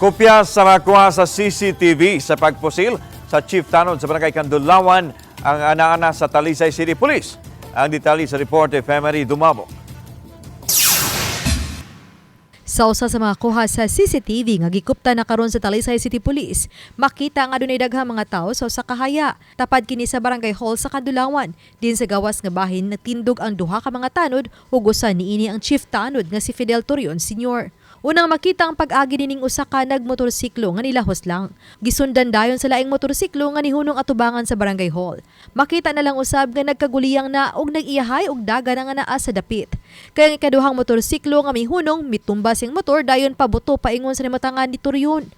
Kopya sa nakuha sa CCTV sa pagpusil sa Chief Tanod sa Barangay Kandulawan ang ana-ana sa Talisay City Police. Ang detalye sa report ni Femery Dumabo. Sa usa sa mga kuha sa CCTV nga gikupta na karon sa Talisay City Police, makita nga adunay daghang mga tawo sa usa ka. Tapad kini sa Barangay Hall sa Kadulawan. Din sa gawas nga bahin natindog ang duha ka mga tanod ug usa niini ang chief tanod nga si Fidel Torion Sr. Unang makita ang pag-agi nining usa ka nagmotorsiklo nga nilahos lang. Gisundan dayon sa laing motorsiklo nga nihunong atubangan sa Barangay Hall. Makita na lang usab nga nagkaguliyang na og nag-iyahay og daga nga naa sa dapit. Kaya ang ikaduhang motorsiklo nga mihunong mitumba sing motor dayon pabuto paingon sa nimatangan ni Torion.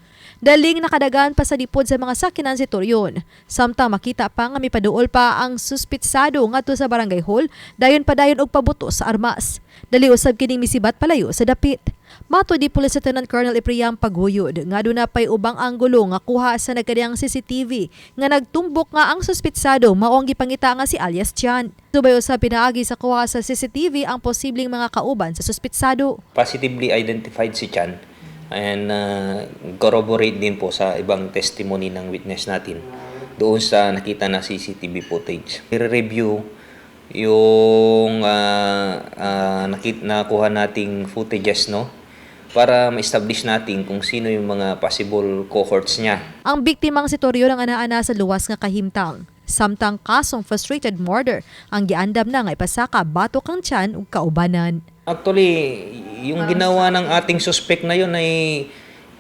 Daling nakadagan pa sa lipod sa mga sakinan si Torion. Samtang makita pa nga mipaduol pa ang suspitsado ngadto sa barangay hall, dayon pa dayon og pabuto sa armas. Dali usab kining misibat palayo sa dapit. Mato di Police Lieutenant Colonel Ipriam Paguyod nga doon na pay ubang anggulo nga kuha sa nagkadiyang CCTV nga nagtumbok nga ang suspitsado mao ang gipangita nga si alias Chan. Subay usab pinaagi sa kuha sa CCTV ang posibleng mga kauban sa suspitsado. positively identified si Chan and uh, corroborate din po sa ibang testimony ng witness natin doon sa nakita na CCTV footage. I-review yung uh, uh, nakit nakuha nating footages no para ma-establish natin kung sino yung mga possible cohorts niya. Ang biktimang si Torion ang ana-ana sa luwas nga kahimtang. Samtang kasong frustrated murder ang giandam na nga ipasaka batok ang tiyan ug kaubanan. Actually, yung ginawa ng ating suspect na yun ay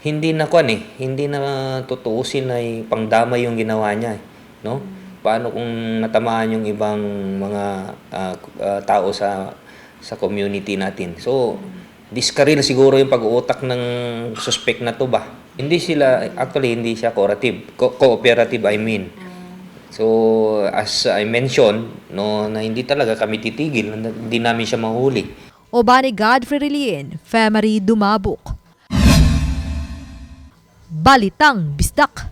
hindi na kwan eh, hindi na tutuusin ay pangdama yung ginawa niya, eh, no? Paano kung natamaan yung ibang mga ah, ah, tao sa sa community natin. So, diskaril siguro yung pag-uutak ng suspect na to ba. Hindi sila actually hindi siya cooperative, co- cooperative I mean. So, as I mentioned, no, na hindi talaga kami titigil, hindi namin siya mahuli. Obani Godfrey Relien, Femery Dumabok. Balitang Bisdak.